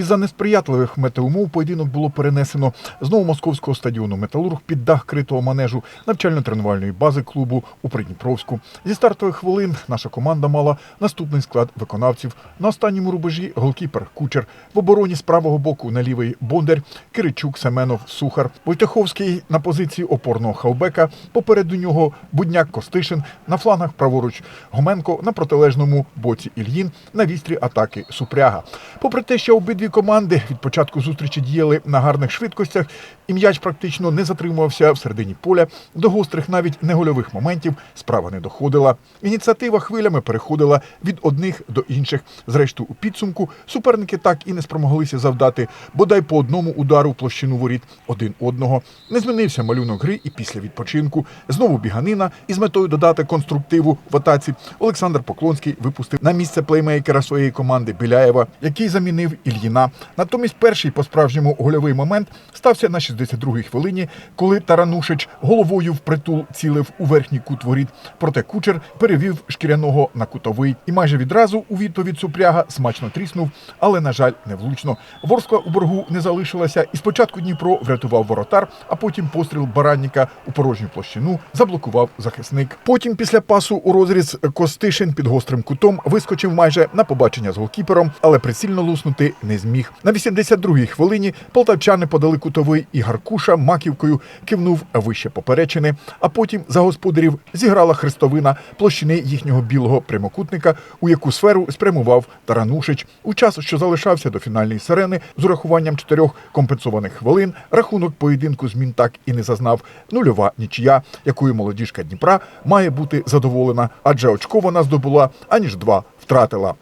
Із-за несприятливих метеумов поєдинок було перенесено з новомосковського стадіону Металург під дах критого манежу навчально-тренувальної бази клубу у Придніпровську. Зі стартових хвилин наша команда мала наступний склад виконавців. На останньому рубежі голкіпер Кучер, в обороні з правого боку на лівий Бондар, Киричук, Семенов, Сухар, Войтаховський на позиції опорного хавбека. Попереду нього Будняк Костишин, на флангах праворуч Гоменко, на протилежному боці Ільїн, на вістрі атаки Супряга. Попри те, що обидві команди від початку зустрічі діяли на гарних швидкостях, і м'яч практично не затримувався в середині поля, до гострих навіть негольових моментів справа не доходила. Ініціатива хвилями переходила від одних до інших. Зрештою, у підсумку суперники так і не спромоглися завдати бодай по одному удару площину воріт один одного. Не змінився малюнок гри і після відпочинку. Знову біганина із метою додати конструктиву в атаці. Олександр Поклонський випустив на місце плеймейкера своєї команди Біляєва, який замінив Ільїна. Натомість перший по-справжньому гольовий момент стався на 62-й хвилині, коли Таранушич головою впритул цілив у верхній кут воріт. Проте кучер перевів шкіряного на кутовий і майже відразу у відповідь Супряга смачно тріснув, але на жаль, не влучно. Ворскла у боргу не залишилася, і спочатку Дніпро врятував воротар, а потім постріл баранніка у порожню площину заблокував захисник. Потім, після пасу у розріз Костишин під гострим кутом вискочив майже на побачення з голкіпером, але прицільно луснути не зміг. На 82-й хвилині полтавчани подали кутовий і Гаркуша маківкою кивнув вище поперечини, а потім за господарів зіграла хрестовина площини їхнього білого прямокутника, у яку сферу спрямував Таранушич. У час, що залишався до фінальної сирени, з урахуванням чотирьох компенсованих хвилин, рахунок поєдинку змін так і не зазнав. Нульова нічия, якою молодіжка Дніпра має бути задоволена, адже очко вона здобула аніж два втратила.